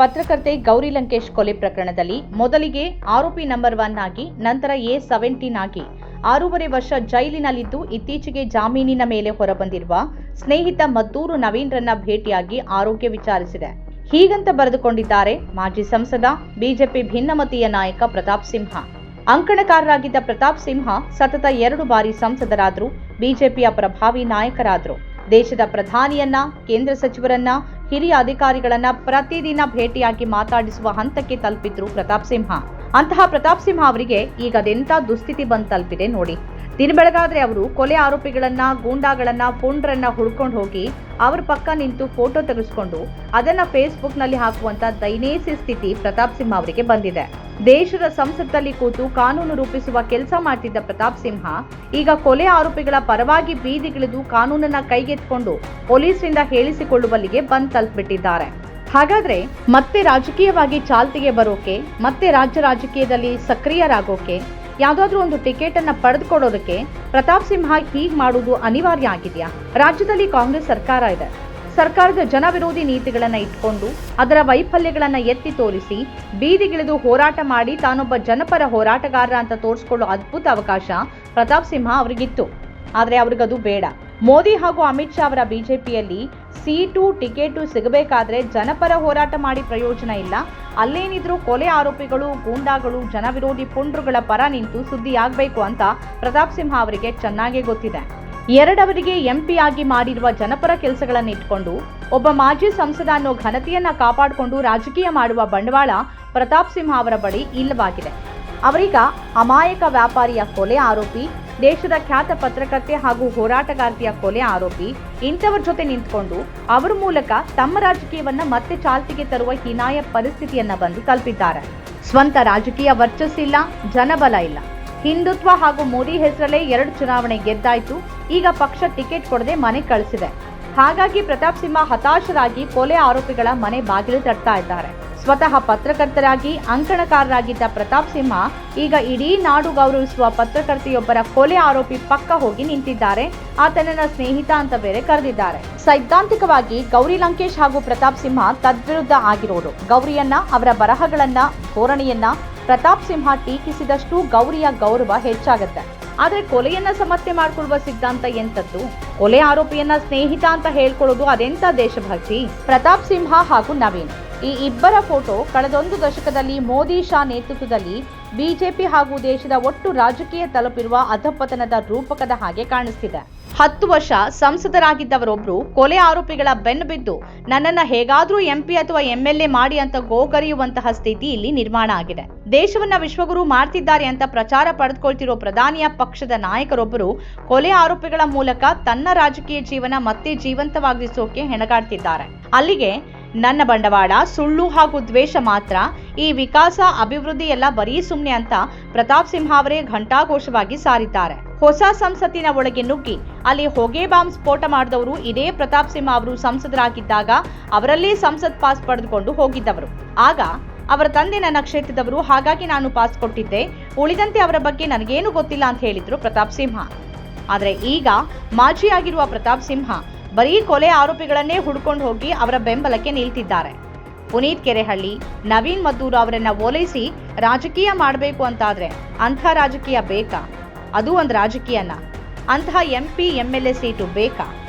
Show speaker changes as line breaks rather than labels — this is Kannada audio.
ಪತ್ರಕರ್ತೆ ಗೌರಿ ಲಂಕೇಶ್ ಕೊಲೆ ಪ್ರಕರಣದಲ್ಲಿ ಮೊದಲಿಗೆ ಆರೋಪಿ ನಂಬರ್ ಒನ್ ಆಗಿ, ನಂತರ ಎ ಸೆವೆಂಟೀನ್ ಆಗಿ. ಆರೂವರೆ ವರ್ಷ ಜೈಲಿನಲ್ಲಿದ್ದು ಇತ್ತೀಚೆಗೆ ಜಾಮೀನಿನ ಮೇಲೆ ಹೊರಬಂದಿರುವ ಸ್ನೇಹಿತ ಮದ್ದೂರು ನವೀನ್ರನ್ನ ಭೇಟಿಯಾಗಿ ಆರೋಗ್ಯ ವಿಚಾರಿಸಿದೆ. ಹೀಗಂತ ಬರೆದುಕೊಂಡಿದ್ದಾರೆ ಮಾಜಿ ಸಂಸದ, ಬಿಜೆಪಿ ಭಿನ್ನಮತೀಯ ನಾಯಕ ಪ್ರತಾಪ್ ಸಿಂಹ. ಅಂಕಣಕಾರರಾಗಿದ್ದ ಪ್ರತಾಪ್ ಸಿಂಹ ಸತತ ಎರಡು ಬಾರಿ ಸಂಸದರಾದರು, ಬಿಜೆಪಿಯ ಪ್ರಭಾವಿ ನಾಯಕರಾದರು. ದೇಶದ ಪ್ರಧಾನಿಯನ್ನ, ಕೇಂದ್ರ ಸಚಿವರನ್ನ ಹಿರಿಯ ಅಧಿಕಾರಿಗಳನ್ನ ಪ್ರತಿದಿನ ಭೇಟಿಯಾಗಿ ಮಾತಾಡಿಸುವ ಹಂತಕ್ಕೆ ತಲುಪಿದ್ರು ಪ್ರತಾಪ್ ಸಿಂಹ. ಅಂತಹ ಪ್ರತಾಪ್ ಸಿಂಹ ಅವರಿಗೆ ಈಗ ಅದೆಂಥ ದುಸ್ಥಿತಿ ಬಂದು ತಲುಪಿದೆ ನೋಡಿ. ದಿನ ಬೆಳಗಾದ್ರೆ ಅವರು ಕೊಲೆ ಆರೋಪಿಗಳನ್ನ, ಗೂಂಡಾಗಳನ್ನ, ಪುಂಡ್ರನ್ನ ಹುಡ್ಕೊಂಡು ಹೋಗಿ ಅವ್ರ ಪಕ್ಕ ನಿಂತು ಫೋಟೋ ತೆಗೆಸ್ಕೊಂಡು ಅದನ್ನ ಫೇಸ್ಬುಕ್ನಲ್ಲಿ ಹಾಕುವಂತ ದೈನೇಸಿ ಸ್ಥಿತಿ ಪ್ರತಾಪ್ ಸಿಂಹ ಅವರಿಗೆ ಬಂದಿದೆ. ದೇಶದ ಸಂಸತ್ತಲ್ಲಿ ಕೂತು ಕಾನೂನು ರೂಪಿಸುವ ಕೆಲಸ ಮಾಡ್ತಿದ್ದ ಪ್ರತಾಪ್ ಸಿಂಹ ಈಗ ಕೊಲೆ ಆರೋಪಿಗಳ ಪರವಾಗಿ ಬೀದಿಗಿಳಿದು ಕಾನೂನನ್ನ ಕೈಗೆತ್ಕೊಂಡು ಪೊಲೀಸರಿಂದ ಹೇಳಿಸಿಕೊಳ್ಳುವಲ್ಲಿಗೆ ಬಂದ್ ತಲುಪಿಬಿಟ್ಟಿದ್ದಾರೆ ಹಾಗಾದ್ರೆ ಮತ್ತೆ ರಾಜಕೀಯವಾಗಿ ಚಾಲ್ತಿಗೆ ಬರೋಕೆ, ಮತ್ತೆ ರಾಜ್ಯ ರಾಜಕೀಯದಲ್ಲಿ ಸಕ್ರಿಯರಾಗೋಕೆ, ಯಾವುದಾದ್ರೂ ಒಂದು ಟಿಕೆಟ್ ಅನ್ನ ಪಡೆದುಕೊಡೋದಕ್ಕೆ ಪ್ರತಾಪ್ ಸಿಂಹ ಹೀಗ್ ಮಾಡುವುದು ಅನಿವಾರ್ಯ ಆಗಿದೆಯಾ? ರಾಜ್ಯದಲ್ಲಿ ಕಾಂಗ್ರೆಸ್ ಸರ್ಕಾರ ಇದೆ. ಸರ್ಕಾರದ ಜನವಿರೋಧಿ ನೀತಿಗಳನ್ನ ಇಟ್ಕೊಂಡು, ಅದರ ವೈಫಲ್ಯಗಳನ್ನ ಎತ್ತಿ ತೋರಿಸಿ ಬೀದಿಗಿಳಿದು ಹೋರಾಟ ಮಾಡಿ ತಾನೊಬ್ಬ ಜನಪರ ಹೋರಾಟಗಾರ ಅಂತ ತೋರಿಸ್ಕೊಳ್ಳೋ ಅದ್ಭುತ ಅವಕಾಶ ಪ್ರತಾಪ್ ಸಿಂಹ ಅವರಿಗಿತ್ತು. ಆದರೆ ಅವ್ರಿಗದು ಬೇಡ. ಮೋದಿ ಹಾಗೂ ಅಮಿತ್ ಶಾ ಅವರ ಬಿಜೆಪಿಯಲ್ಲಿ ಸೀಟು, ಟಿಕೆಟು ಸಿಗಬೇಕಾದ್ರೆ ಜನಪರ ಹೋರಾಟ ಮಾಡಿ ಪ್ರಯೋಜನ ಇಲ್ಲ. ಅಲ್ಲೇನಿದ್ರು ಕೊಲೆ ಆರೋಪಿಗಳು, ಗೂಂಡಾಗಳು, ಜನವಿರೋಧಿ ಪುಂಡ್ರುಗಳ ಪರ ನಿಂತು ಸುದ್ದಿಯಾಗಬೇಕು ಅಂತ ಪ್ರತಾಪ್ ಸಿಂಹ ಅವರಿಗೆ ಚೆನ್ನಾಗೇ ಗೊತ್ತಿದೆ. ಎರಡವರಿಗೆ ಎಂಪಿ ಆಗಿ ಮಾಡಿರುವ ಜನಪರ ಕೆಲಸಗಳನ್ನು ಇಟ್ಕೊಂಡು, ಒಬ್ಬ ಮಾಜಿ ಸಂಸದ ಅನ್ನೋ ಘನತೆಯನ್ನ ಕಾಪಾಡಿಕೊಂಡು ರಾಜಕೀಯ ಮಾಡುವ ಬಂಡವಾಳ ಪ್ರತಾಪ್ ಸಿಂಹ ಅವರ ಬಳಿ ಇಲ್ಲವಾಗಿದೆ. ಅವರೀಗ ಅಮಾಯಕ ವ್ಯಾಪಾರಿಯ ಕೊಲೆ ಆರೋಪಿ ದೇಶದ ಖ್ಯಾತ ಪತ್ರಕರ್ತೆ ಹಾಗೂ ಹೋರಾಟಗಾರ್ತಿಯ ಕೊಲೆ ಆರೋಪಿ ಇಂಥವರ ಜೊತೆ ನಿಂತ್ಕೊಂಡು ಅವರ ಮೂಲಕ ತಮ್ಮ ರಾಜಕೀಯವನ್ನ ಮತ್ತೆ ಚಾಲ್ತಿಗೆ ತರುವ ಹೀನಾಯ ಪರಿಸ್ಥಿತಿಯನ್ನ ಬಂದು ತಲುಪಿದ್ದಾರೆ. ಸ್ವಂತ ರಾಜಕೀಯ ವರ್ಚಸ್ಸಿಲ್ಲ ಜನಬಲ ಇಲ್ಲ. ಹಿಂದುತ್ವ ಹಾಗೂ ಮೋದಿ ಹೆಸರಲ್ಲೇ ಎರಡು ಚುನಾವಣೆ ಗೆದ್ದಾಯ್ತು, ಈಗ ಪಕ್ಷ ಟಿಕೆಟ್ ಕೊಡದೆ ಮನೆ ಕಳಿಸಿದೆ. ಹಾಗಾಗಿ ಪ್ರತಾಪ್ ಸಿಂಹ ಹತಾಶರಾಗಿ ಕೊಲೆ ಆರೋಪಿಗಳ ಮನೆ ಬಾಗಿಲು ತಟ್ತಾ ಇದ್ದಾರೆ. ಸ್ವತಃ ಪತ್ರಕರ್ತರಾಗಿ ಅಂಕಣಕಾರರಾಗಿದ್ದ ಪ್ರತಾಪ್ ಸಿಂಹ ಈಗ ಇಡೀ ನಾಡು ಗೌರವಿಸುವ ಪತ್ರಕರ್ತೆಯೊಬ್ಬರ ಕೊಲೆ ಆರೋಪಿ ಪಕ್ಕ ಹೋಗಿ ನಿಂತಿದ್ದಾರೆ. ಆತನನ್ನ ಸ್ನೇಹಿತ ಅಂತ ಬೇರೆ ಕರೆದಿದ್ದಾರೆ. ಸೈದ್ಧಾಂತಿಕವಾಗಿ ಗೌರಿ ಲಂಕೇಶ್ ಹಾಗೂ ಪ್ರತಾಪ್ ಸಿಂಹ ತದ್ವಿರುದ್ಧ ಆಗಿರೋರು. ಗೌರಿಯನ್ನ, ಅವರ ಬರಹಗಳನ್ನ, ಧೋರಣೆಯನ್ನ ಪ್ರತಾಪ್ ಸಿಂಹ ಟೀಕಿಸಿದಷ್ಟು ಗೌರಿಯ ಗೌರವ ಹೆಚ್ಚಾಗುತ್ತೆ. ಆದರೆ ಕೊಲೆಯನ್ನ ಸಮಸ್ಯೆ ಮಾಡಿಕೊಳ್ಳುವ ಸಿದ್ಧಾಂತ ಎಂತದ್ದು ಕೊಲೆ ಆರೋಪಿಯನ್ನ ಸ್ನೇಹಿತ ಅಂತ ಹೇಳ್ಕೊಳ್ಳೋದು ಅದೆಂತ ದೇಶಭಕ್ತಿ? ಪ್ರತಾಪ್ ಸಿಂಹ ಹಾಗೂ ನವೀನ್. ಈ ಇಬ್ಬರ ಫೋಟೋ ಕಳೆದೊಂದು ದಶಕದಲ್ಲಿ ಮೋದಿ ಶಾ ನೇತೃತ್ವದಲ್ಲಿ ಬಿಜೆಪಿ ಹಾಗೂ ದೇಶದ ಒಟ್ಟು ರಾಜಕೀಯ ತಲುಪಿರುವ ಅಧಪತನದ ರೂಪಕದ ಹಾಗೆ ಕಾಣಿಸ್ತಿದೆ. ಹತ್ತು ವರ್ಷ ಸಂಸದರಾಗಿದ್ದವರೊಬ್ಬರು ಕೊಲೆ ಆರೋಪಿಗಳ ಬೆನ್ನು ಬಿದ್ದು ನನ್ನನ್ನು ಹೇಗಾದರೂ ಎಂಪಿ ಅಥವಾ ಎಂಎಲ್ಎ ಮಾಡಿ ಅಂತ ಗೋಗರಿಯುವಂತಹ ಸ್ಥಿತಿ ಇಲ್ಲಿ ನಿರ್ಮಾಣ ಆಗಿದೆ. ದೇಶವನ್ನ ವಿಶ್ವಗುರು ಮಾಡ್ತಿದ್ದಾರೆ ಅಂತ ಪ್ರಚಾರ ಪಡೆದುಕೊಳ್ತಿರೋ ಪ್ರಧಾನಿಯ ಪಕ್ಷದ ನಾಯಕರೊಬ್ಬರು ಕೊಲೆ ಆರೋಪಿಗಳ ಮೂಲಕ ತನ್ನ ರಾಜಕೀಯ ಜೀವನ ಮತ್ತೆ ಜೀವಂತವಾಗಿಸೋಕೆ ಹೆಣಗಾಡ್ತಿದ್ದಾರೆ. ಅಲ್ಲಿಗೆ ನನ್ನ ಬಂಡವಾಳ, ಸುಳ್ಳು ಹಾಗೂ ದ್ವೇಷ ಮಾತ್ರ. ಈ ವಿಕಾಸ, ಅಭಿವೃದ್ಧಿ ಎಲ್ಲ ಬರೀ ಸುಮ್ಮನೆ ಅಂತ ಪ್ರತಾಪ್ ಸಿಂಹ ಅವರೇ ಘಂಟಾಘೋಷವಾಗಿ ಸಾರಿದ್ದಾರೆ. ಹೊಸ ಸಂಸತ್ತಿನ ಒಳಗೆ ನುಗ್ಗಿ, ಅಲ್ಲಿ ಹೊಗೆ ಬಾಂಬ್ ಸ್ಫೋಟ ಮಾಡಿದವರು ಇದೇ ಪ್ರತಾಪ್ ಸಿಂಹ ಅವರು ಸಂಸದರಾಗಿದ್ದಾಗ ಅವರಲ್ಲೇ ಸಂಸತ್ ಪಾಸ್ ಪಡೆದುಕೊಂಡು ಹೋಗಿದ್ದವರು. ಆಗ ಅವರ ತಂದೆ ನನ್ನ ಕ್ಷೇತ್ರದವರು, ಹಾಗಾಗಿ ನಾನು ಪಾಸ್ ಕೊಟ್ಟಿದ್ದೆ. ಉಳಿದಂತೆ ಅವರ ಬಗ್ಗೆ ನನಗೇನು ಗೊತ್ತಿಲ್ಲ ಅಂತ ಹೇಳಿದ್ರು ಪ್ರತಾಪ್ ಸಿಂಹ. ಆದರೆ ಈಗ ಮಾಜಿಯಾಗಿರುವ ಪ್ರತಾಪ್ ಸಿಂಹ ಬರೀ ಕೊಲೆ ಆರೋಪಿಗಳನ್ನೇ ಹುಡ್ಕೊಂಡು ಹೋಗಿ ಅವರ ಬೆಂಬಲಕ್ಕೆ ನಿಲ್ತಿದ್ದಾರೆ. ಪುನೀತ್ ಕೆರೆಹಳ್ಳಿ, ನವೀನ್ ಮದ್ದೂರು ಅವರನ್ನ ಓಲೈಸಿ ರಾಜಕೀಯ ಮಾಡಬೇಕು ಅಂತಾದ್ರೆ ಅಂಥ ರಾಜಕೀಯ ಬೇಕಾ? ಅದು ಒಂದು ರಾಜಕೀಯನ. ಅಂತಹ M P M L A seat ಬೇಕಾ?